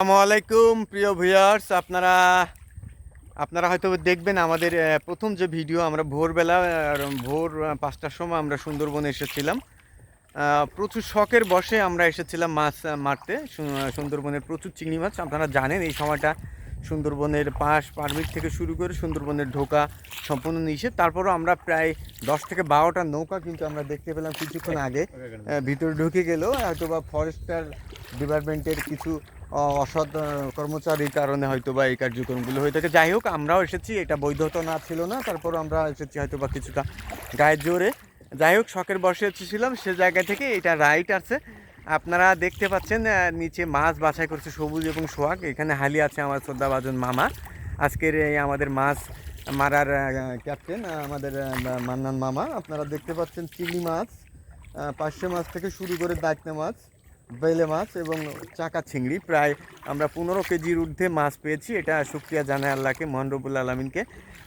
আসসালামু আলাইকুম, প্রিয় ভিউয়ার্স আপনারা আপনারা হয়তো দেখবেন আমাদের প্রথম যে ভিডিও আমরা ভোরবেলা ভোর পাঁচটার সময় আমরা সুন্দরবনে এসেছিলাম। প্রচুর শখের বসে আমরা এসেছিলাম মাছ মারতে। সুন্দরবনের প্রচুর চিংড়ি মাছ। আপনারা জানেন, এই সময়টা সুন্দরবনের পাশ, পারমিট থেকে শুরু করে সুন্দরবনের ঢোকা সম্পূর্ণ নিষেধ। তারপরও আমরা প্রায় দশ থেকে বারোটা নৌকা কিন্তু আমরা দেখতে পেলাম কিছুক্ষণ আগে। ভিতরে ঢুকে গেলেও হয়তো বা ফরেস্টার ডিপার্টমেন্টের কিছু অসৎ কর্মচারীর কারণে হয়তো বা এই কার্যক্রমগুলো হয়ে থাকে। যাই হোক, আমরাও এসেছি, এটা বৈধতা না ছিল না, তারপর আমরা এসেছি হয়তো বা কিছুটা গায়ের জোরে। যাই হোক, শখের বসে এসেছিলাম, সে জায়গা থেকে এটা রাইট আছে। আপনারা দেখতে পাচ্ছেন নিচে মাছ বাছাই করছে সবুজ এবং সোহাগ, এখানে হালি আছে আমার শ্রদ্ধাভাজন মামা। আজকের এই আমাদের মাছ মারার ক্যাপ্টেন আমাদের মান্নান মামা। আপনারা দেখতে পাচ্ছেন চিংড়ি মাছ পার্শে মাছ থেকে শুরু করে দায়িত্ব মাছ। বেলে মাছ এবং চাকা চিংড়ি। প্রায় আমরা পনেরো কেজির ঊর্ধ্বে মাছ পেয়েছি। এটা শুক্রিয়া জানাই আল্লাহকে, মহানরবুল আলমিনকে।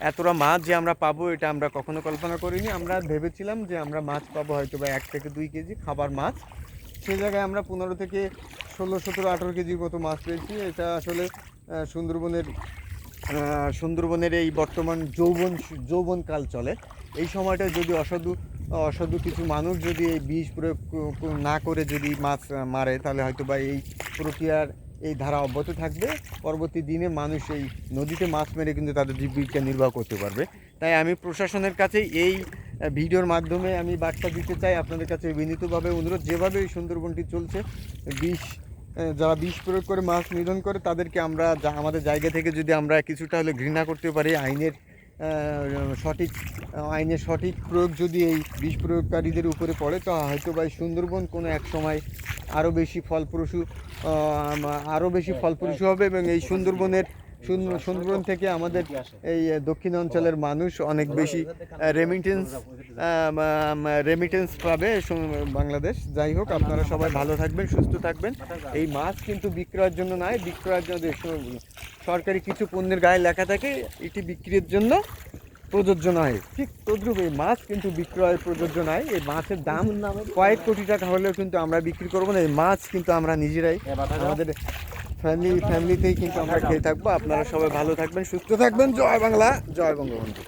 এতটা মাছ যে আমরা পাবো, এটা আমরা কখনো কল্পনা করিনি। আমরা ভেবেছিলাম যে আমরা মাছ পাবো হয়তো বা এক থেকে দুই কেজি খাবার মাছ। সে জায়গায় আমরা পনেরো থেকে ষোলো, সতেরো, আঠেরো কেজির মতো মাছ পেয়েছি। এটা আসলে সুন্দরবনের সুন্দরবনের এই বর্তমান যৌবন, যৌবনকাল চলে। এই সময়টা যদি অসাধু অসাধু কিছু মানুষ যদি এই বিষ প্রয়োগ না করে যদি মাছ মারে, তাহলে হয়তো বা এই প্রক্রিয়ার এই ধারা অব্যাহত থাকবে। পরবর্তী দিনে মানুষ এই নদীতে মাছ মেরে কিন্তু তাদের জীবিকা নির্বাহ করতে পারবে। তাই আমি প্রশাসনের কাছে এই ভিডিওর মাধ্যমে আমি বার্তা দিতে চাই। আপনাদের কাছে বিনীতভাবে অনুরোধ, যেভাবে এই সুন্দরবনটি চলছে, বিষ যারা বিষ প্রয়োগ করে মাছ নিধন করে, তাদেরকে আমরা আমাদের জায়গা থেকে যদি আমরা কিছুটা হলে ঘৃণা করতে পারি, আইনের সঠিক আইনের সঠিক প্রয়োগ যদি এই বিষ প্রয়োগকারীদের উপরে পড়ে, তো হয়তো বা সুন্দরবন কোনো এক সময় আরও বেশি ফলপ্রসূ আরও বেশি ফলপ্রসূ হবে এবং এই সুন্দরবনের, সুন- সুন্দরবন থেকে আমাদের এই দক্ষিণ অঞ্চলের মানুষ অনেক বেশি রেমিটেন্স রেমিটেন্স পাবে বাংলাদেশ। যাই হোক, আপনারা সবাই ভালো থাকবেন, সুস্থ থাকবেন। এই মাছ কিন্তু বিক্রয়ের জন্য নয়, বিক্রয়ের জন্য সরকারি কিছু পণ্যের গায়ে লেখা থাকে, এটি বিক্রির জন্য প্রযোজ্য নয়। ঠিক তদ্রুপ, এই মাছ কিন্তু বিক্রয় প্রযোজ্য নয়। এই মাছের দাম কয়েক কোটি টাকা হলেও কিন্তু আমরা বিক্রি করব না। এই মাছ কিন্তু আমরা নিজেরাই, আমাদের ফ্যামিলি ফ্যামিলিতেই কিন্তু আমরা খেয়ে থাকব। আপনারা সবাই ভালো থাকবেন, সুস্থ থাকবেন। জয় বাংলা, জয় বঙ্গবন্ধু।